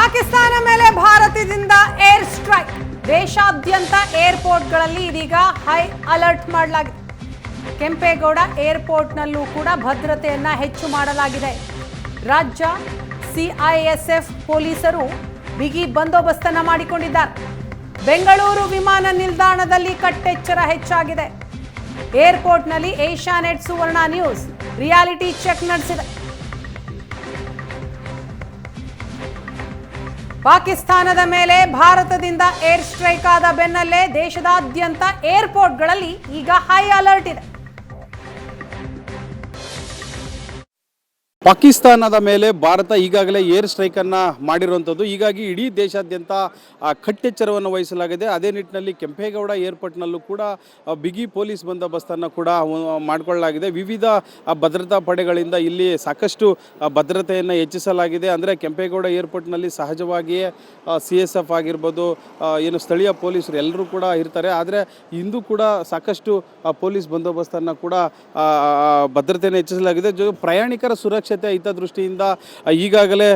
ಪಾಕಿಸ್ತಾನ ಮೇಲೆ ಭಾರತದಿಂದ air strike. ದೇಶಾದ್ಯಂತ ಏರ್ಪೋರ್ಟ್ಗಳಲ್ಲಿ ಇದೀಗ ಹೈ ಅಲರ್ಟ್ ಮಾಡಲಾಗಿದೆ. ಕೆಂಪೇಗೌಡ ಏರ್ಪೋರ್ಟ್ನಲ್ಲೂ ಕೂಡ ಭದ್ರತೆಯನ್ನ ಹೆಚ್ಚು ಮಾಡಲಾಗಿದೆ. ರಾಜ್ಯ ಸಿಐಎಸ್ಎಫ್ ಪೊಲೀಸರು ಬಿಗಿ ಬಂದೋಬಸ್ತನ್ನ ಮಾಡಿಕೊಂಡಿದ್ದಾರೆ. ಬೆಂಗಳೂರು ವಿಮಾನ ನಿಲ್ದಾಣದಲ್ಲಿ ಕಟ್ಟೆಚ್ಚರ ಹೆಚ್ಚಾಗಿದೆ. ಏರ್ಪೋರ್ಟ್ನಲ್ಲಿ Asianet Suvarna news. Reality check ನಡೆಸಿದೆ. ಪಾಕಿಸ್ತಾನದ ಮೇಲೆ ಭಾರತದಿಂದ ಏರ್ ಸ್ಟ್ರೈಕ್ ಆದ ಬೆನ್ನಲ್ಲೇ ದೇಶದಾದ್ಯಂತ ಏರ್ಪೋರ್ಟ್ಗಳಲ್ಲಿ ಈಗ ಹೈ ಅಲರ್ಟ್ ಇದೆ. ಪಾಕಿಸ್ತಾನದ ಮೇಲೆ ಭಾರತ ಈಗಾಗಲೇ ಏರ್ ಸ್ಟ್ರೈಕನ್ನು ಮಾಡಿರುವಂಥದ್ದು. ಹೀಗಾಗಿ ಇಡೀ ದೇಶಾದ್ಯಂತ ಕಟ್ಟೆಚ್ಚರವನ್ನು ವಹಿಸಲಾಗಿದೆ. ಅದೇ ನಿಟ್ಟಿನಲ್ಲಿ ಕೆಂಪೇಗೌಡ ಏರ್ಪೋರ್ಟ್ನಲ್ಲೂ ಕೂಡ ಬಿಗಿ ಪೊಲೀಸ್ ಬಂದೋಬಸ್ತನ್ನು ಕೂಡ ಮಾಡಿಕೊಳ್ಳಲಾಗಿದೆ. ವಿವಿಧ ಭದ್ರತಾ ಪಡೆಗಳಿಂದ ಇಲ್ಲಿ ಸಾಕಷ್ಟು ಭದ್ರತೆಯನ್ನು ಹೆಚ್ಚಿಸಲಾಗಿದೆ. ಅಂದರೆ ಕೆಂಪೇಗೌಡ ಏರ್ಪೋರ್ಟ್ನಲ್ಲಿ ಸಹಜವಾಗಿಯೇ ಸಿ ಎಸ್ ಎಫ್ ಆಗಿರ್ಬೋದು ಏನು ಸ್ಥಳೀಯ ಪೊಲೀಸರು ಎಲ್ಲರೂ ಕೂಡ ಇರ್ತಾರೆ. ಆದರೆ ಇಂದು ಕೂಡ ಸಾಕಷ್ಟು ಪೊಲೀಸ್ ಬಂದೋಬಸ್ತನ್ನು ಕೂಡ ಭದ್ರತೆಯನ್ನು ಹೆಚ್ಚಿಸಲಾಗಿದೆ. ಪ್ರಯಾಣಿಕರ ಸುರಕ್ಷತೆ ಹಿತದೃಷ್ಟಿಯಿಂದ ಆ, ಈಗಾಗಲೇ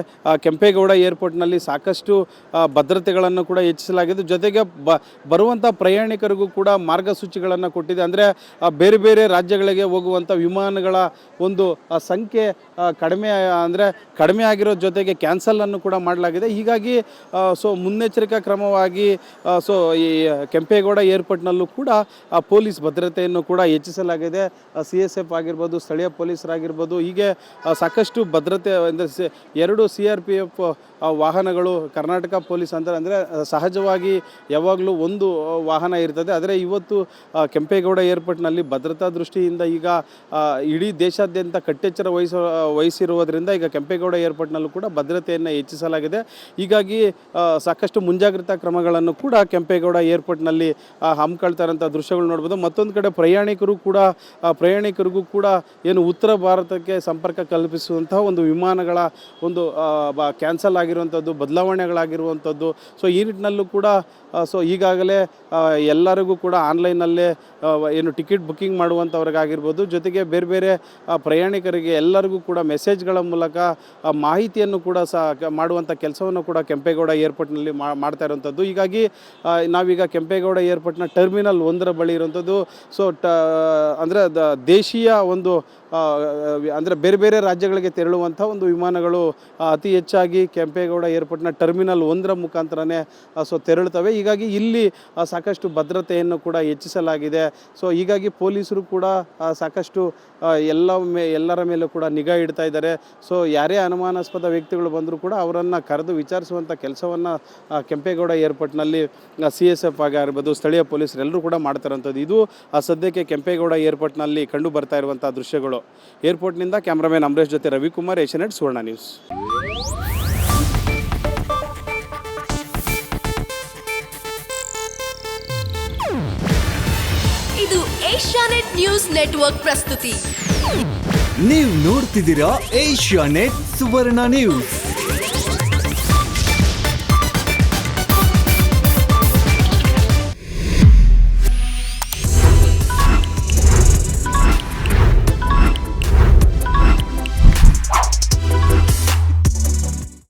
ಕೆಂಪೇಗೌಡ ಏರ್ಪೋರ್ಟ್ನಲ್ಲಿ ಸಾಕಷ್ಟು ಭದ್ರತೆಗಳನ್ನು ಕೂಡ ಹೆಚ್ಚಿಸಲಾಗಿದೆ ಜೊತೆಗೆ ಬ ಬರುವಂಥ ಪ್ರಯಾಣಿಕರಿಗೂ ಕೂಡ ಮಾರ್ಗಸೂಚಿಗಳನ್ನು ಕೊಟ್ಟಿದೆ. ಅಂದರೆ ಬೇರೆ ಬೇರೆ ರಾಜ್ಯಗಳಿಗೆ ಹೋಗುವಂಥ ವಿಮಾನಗಳ ಒಂದು ಸಂಖ್ಯೆ ಕಡಿಮೆ ಅಂದರೆ ಕಡಿಮೆ ಆಗಿರೋ ಜೊತೆಗೆ ಕ್ಯಾನ್ಸಲನ್ನು ಕೂಡ ಮಾಡಲಾಗಿದೆ. ಹೀಗಾಗಿ ಸೊ ಮುನ್ನೆಚ್ಚರಿಕಾ ಕ್ರಮವಾಗಿ ಸೊ ಈ ಕೆಂಪೇಗೌಡ ಏರ್ಪೋರ್ಟ್ನಲ್ಲೂ ಕೂಡ ಪೊಲೀಸ್ ಭದ್ರತೆಯನ್ನು ಕೂಡ ಹೆಚ್ಚಿಸಲಾಗಿದೆ. ಸಿ ಎಸ್ ಎಫ್ ಆಗಿರ್ಬೋದು ಸ್ಥಳೀಯ ಪೊಲೀಸರಾಗಿರ್ಬೋದು ಹೀಗೆ ಸಾಕಷ್ಟು ಭದ್ರತೆ ಅಂದರೆ ಸಿ- ಎರಡು ಸಿ ಆರ್ ಪಿ ಎಫ್ ವಾಹನಗಳು ಕರ್ನಾಟಕ ಪೊಲೀಸ್ ಅಂತ ಅಂದರೆ ಸಹಜವಾಗಿ ಯಾವಾಗಲೂ ಒಂದು ವಾಹನ ಇರ್ತದೆ. ಆದರೆ ಇವತ್ತು ಕೆಂಪೇಗೌಡ ಏರ್ಪೋರ್ಟ್ನಲ್ಲಿ ಭದ್ರತಾ ದೃಷ್ಟಿಯಿಂದ ಈಗ ಇಡೀ ದೇಶಾದ್ಯಂತ ಕಟ್ಟೆಚ್ಚರ ವಹಿಸ ವಹಿಸಿರುವುದರಿಂದ ಈಗ ಕೆಂಪೇಗೌಡ ಏರ್ಪೋರ್ಟ್ನಲ್ಲೂ ಕೂಡ ಭದ್ರತೆಯನ್ನು ಹೆಚ್ಚಿಸಲಾಗಿದೆ. ಹೀಗಾಗಿ ಸಾಕಷ್ಟು ಮುಂಜಾಗ್ರತಾ ಕ್ರಮಗಳನ್ನು ಕೂಡ ಕೆಂಪೇಗೌಡ ಏರ್ಪೋರ್ಟ್ನಲ್ಲಿ ಹಮ್ಮಿಕೊಳ್ತಾರಂಥ ದೃಶ್ಯಗಳು ನೋಡ್ಬೋದು. ಮತ್ತೊಂದು ಕಡೆ ಪ್ರಯಾಣಿಕರು ಕೂಡ ಪ್ರಯಾಣಿಕರಿಗೂ ಕೂಡ ಏನು ಉತ್ತರ ಭಾರತಕ್ಕೆ ಸಂಪರ್ಕ ಕಲ್ಪಿಸುವಂತಹ ಒಂದು ವಿಮಾನಗಳ ಒಂದು ಕ್ಯಾನ್ಸಲ್ ಆಗಿರುವಂಥದ್ದು, ಬದಲಾವಣೆಗಳಾಗಿರುವಂಥದ್ದು. ಸೊ ಈ ನಿಟ್ಟಿನಲ್ಲೂ ಕೂಡ ಸೊ ಈಗಾಗಲೇ ಎಲ್ಲರಿಗೂ ಕೂಡ ಆನ್ಲೈನಲ್ಲೇ ಏನು ಟಿಕೆಟ್ ಬುಕ್ಕಿಂಗ್ ಮಾಡುವಂಥವ್ರಿಗಾಗಿರ್ಬೋದು, ಜೊತೆಗೆ ಬೇರೆ ಬೇರೆ ಪ್ರಯಾಣಿಕರಿಗೆ ಎಲ್ಲರಿಗೂ ಕೂಡ ಮೆಸೇಜ್ಗಳ ಮೂಲಕ ಮಾಹಿತಿಯನ್ನು ಕೂಡ ಸಹ ಮಾಡುವಂಥ ಕೆಲಸವನ್ನು ಕೂಡ ಕೆಂಪೇಗೌಡ ಏರ್ಪೋರ್ಟ್ನಲ್ಲಿ ಮಾಡ್ತಾ ಇರುವಂಥದ್ದು. ಹೀಗಾಗಿ ನಾವೀಗ ಕೆಂಪೇಗೌಡ ಏರ್ಪೋರ್ಟ್ನ ಟರ್ಮಿನಲ್ ಒಂದರ ಬಳಿ ಇರುವಂಥದ್ದು. ಸೊ ಟ, ಅಂದರೆ ದೇಶೀಯ ಒಂದು ಅಂದರೆ ಬೇರೆ ಬೇರೆ ರಾಜ್ಯಗಳಿಗೆ ತೆರಳುವಂಥ ಒಂದು ವಿಮಾನಗಳು ಅತಿ ಹೆಚ್ಚಾಗಿ ಕೆಂಪೇಗೌಡ ಏರ್ಪೋರ್ಟ್ನ ಟರ್ಮಿನಲ್ ಒಂದರ ಮುಖಾಂತರನೇ ಸೊ ತೆರಳುತ್ತವೆ. ಹೀಗಾಗಿ ಇಲ್ಲಿ ಸಾಕಷ್ಟು ಭದ್ರತೆಯನ್ನು ಕೂಡ ಹೆಚ್ಚಿಸಲಾಗಿದೆ. ಸೊ ಹೀಗಾಗಿ ಪೊಲೀಸರು ಕೂಡ ಸಾಕಷ್ಟು ಎಲ್ಲ ಮೇ, ಎಲ್ಲರ ಮೇಲೂ ಕೂಡ ನಿಗಾ ಇಡ್ತಾ ಇದ್ದಾರೆ. ಸೊ ಯಾರೇ ಅನುಮಾನಾಸ್ಪದ ವ್ಯಕ್ತಿಗಳು ಬಂದರೂ ಕೂಡ ಅವರನ್ನು ಕರೆದು ವಿಚಾರಿಸುವಂಥ ಕೆಲಸವನ್ನು ಕೆಂಪೇಗೌಡ ಏರ್ಪೋರ್ಟ್ನಲ್ಲಿ ಸಿ ಎಸ್ ಎಫ್ ಆಗಿರ್ಬೋದು ಸ್ಥಳೀಯ ಪೊಲೀಸರು ಎಲ್ಲರೂ ಕೂಡ ಮಾಡ್ತಾರಂಥದ್ದು. ಇದು ಸದ್ಯಕ್ಕೆ ಕೆಂಪೇಗೌಡ ಏರ್ಪೋರ್ಟ್ನಲ್ಲಿ ಕಂಡು ಬರ್ತಾ ಇರುವಂಥ ದೃಶ್ಯಗಳು. ಏರ್ಪೋರ್ಟ್ನಿಂದ ಕ್ಯಾಮ್ರಾಮನ್ ಅಮರೇಶ್ ಜೊತೆ ರವಿಕುಮಾರ್ ಏಷ್ಯಾನೆಟ್ ಸುವರ್ಣ ನ್ಯೂಸ್. ಇದು ಏಷ್ಯಾನೆಟ್ ನ್ಯೂಸ್ ನೆಟ್ವರ್ಕ್ ಪ್ರಸ್ತುತಿ. ನೀವು ನೋಡ್ತಿದ್ದೀರಾ ಏಷ್ಯಾನೆಟ್ ಸುವರ್ಣ ನ್ಯೂಸ್.